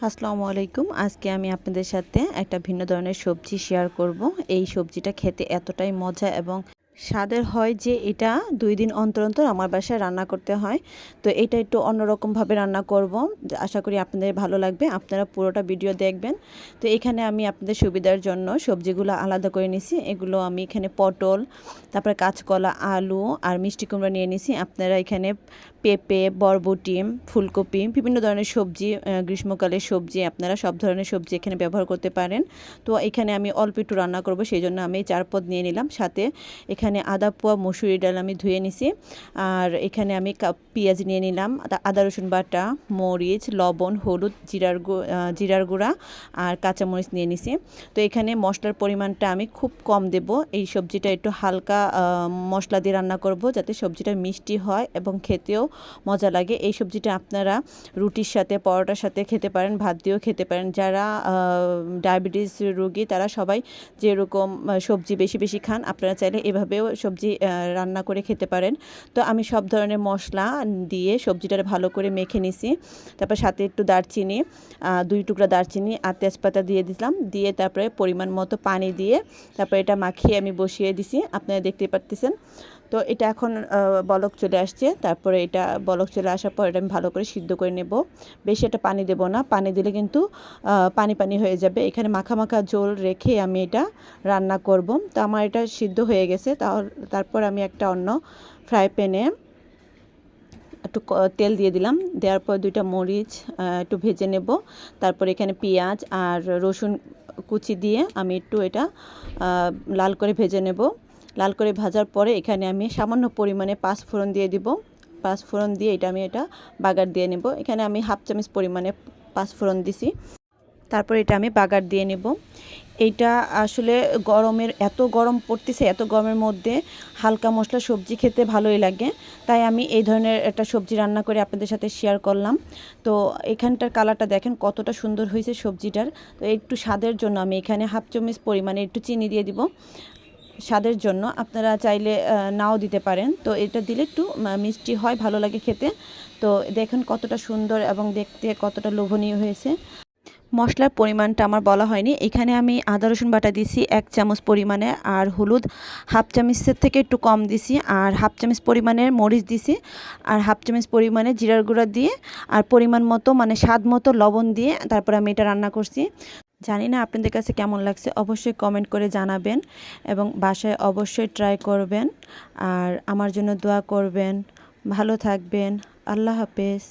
আসসালামু আলাইকুম। আজকে আমি আপনাদের সাথে একটা ভিন্ন ধরনের সবজি শেয়ার করব। এই সবজিটা খেতে এতটাই মজা এবং স্বাদের হয় যে এটা দুই দিন অন্তর অন্তর আমার বাসায় রান্না করতে হয়। তো এটা একটু অন্যরকমভাবে রান্না করব। আশা করি আপনাদের ভালো লাগবে। আপনারা পুরোটা ভিডিও দেখবেন। তো এখানে আমি আপনাদের সুবিধার জন্য সবজিগুলো আলাদা করে নিছি। এগুলো আমি এখানে পটল, তারপরে কাঁচকলা, আলু আর মিষ্টি কুমড়া নিয়ে নিছি। আপনারা এখানে পেঁপে, বরবটি, ফুলকপি, বিভিন্ন ধরনের সবজি গ্রীষ্মকালের সবজি, আপনারা সব ধরনের সবজি এখানে ব্যবহার করতে পারেন। তো এখানে আমি অল্প একটু রান্না করব। সেই জন্য আমি চার পদ নিয়ে নিলাম। সাথে এখানে আদা, পোয়া মসুরি ডাল আমি ধুয়ে নিছি। আর এখানে আমি পেঁয়াজ নিয়ে নিলাম, আদা রসুন বাটা, মরিচ, লবণ, হলুদ, জিরার জিরার গুঁড়া আর কাঁচামরিচ নিয়ে নিছি। তো এখানে মশলার পরিমাণটা আমি খুব কম দেব। এই সবজিটা একটু হালকা মশলা দিয়ে রান্না করব যাতে সবজিটা মিষ্টি হয় এবং খেতেও মজা লাগে। এই সবজিটা আপনারা রুটির সাথে, পরোটার সাথে খেতে পারেন, ভাত দিয়েও খেতে পারেন। যারা ডায়াবেটিস রোগী তারা সবাই যেরকম সবজি বেশি বেশি খান, আপনারা চাইলে এভাবেও সবজি রান্না করে খেতে পারেন। তো আমি সব ধরনের মশলা দিয়ে সবজিটা ভালো করে মেখে নিছি। তারপর সাথে একটু দারচিনি দুই টুকরা দারচিনি আর তেজপাতা দিয়ে দিলাম। দিয়ে তারপরে পরিমাণ মতো পানি দিয়ে তারপরে এটা মাখিয়ে আমি বসিয়ে দিছি। আপনারা দেখতে পারতেছেন। তো এটা এখন বলক চলে আসছে। তারপরে এটা বলক চলে আসার পর এটা আমি ভালো করে সিদ্ধ করে নেব। বেশি এটা পানি দেব না। পানি দিলে কিন্তু পানি পানি হয়ে যাবে। এখানে মাখা মাখা ঝোল রেখে আমি এটা রান্না করব। তো আমার এটা সিদ্ধ হয়ে গেছে। তারপর আমি একটা অন্য ফ্রাই প্যানে একটু তেল দিয়ে দিলাম। দেওয়ার পর দুইটা মরিচ একটু ভেজে নেব। তারপর এখানে পেঁয়াজ আর রসুন কুচি দিয়ে আমি একটু এটা লাল করে ভেজে নেব। লাল করে ভাজার পরে এখানে আমি সামান্য পরিমাণে পাঁচ ফোড়ন দিয়ে দিব। পাঁচ ফোড়ন দিয়ে এটা আমি এটা বাগার দিয়ে নেব। এখানে আমি হাফ চামচ পরিমাণে পাঁচ ফোড়ন দিছি। তারপর এটা আমি বাগার দিয়ে নেব। এইটা আসলে গরমের, এত গরম পড়তেছে, এত গরমের মধ্যে হালকা মশলা সবজি খেতে ভালোই লাগে। তাই আমি এই ধরনের একটা সবজি রান্না করে আপনাদের সাথে শেয়ার করলাম। তো এখানটার কালারটা দেখেন কতটা সুন্দর হয়েছে সবজিটার। তো একটু স্বাদের জন্য আমি এখানে হাফ চামচ পরিমাণে একটু চিনি দিয়ে দিব। স্বাদের জন্য আপনারা চাইলে নাও দিতে পারেন। তো এটা দিলে একটু মিষ্টি হয়, ভালো লাগে খেতে। তো দেখুন কতটা সুন্দর এবং দেখতে কতটা লোভনীয় হয়েছে। মশলার পরিমাণটা আমার বলা হয়নি। এখানে আমি আদা, রসুন বাটা দিছি এক চামচ পরিমাণে, আর হলুদ হাফ চামচের থেকে একটু কম দিছি আর হাফ চামচ পরিমাণের মরিচ দিছি আর হাফ চামচ পরিমাণে জিরার গুঁড়া দিয়ে, আর পরিমাণ মতো মানে স্বাদ মতো লবণ দিয়ে তারপর আমি এটা রান্না করছি। জানি না আপনাদের কাছে কেমন লাগছে, অবশ্যই কমেন্ট করে জানাবেন এবং বাসায় অবশ্যই ট্রাই করবেন। আর আমার জন্য দোয়া করবেন। ভালো থাকবেন। আল্লাহ হাফেজ।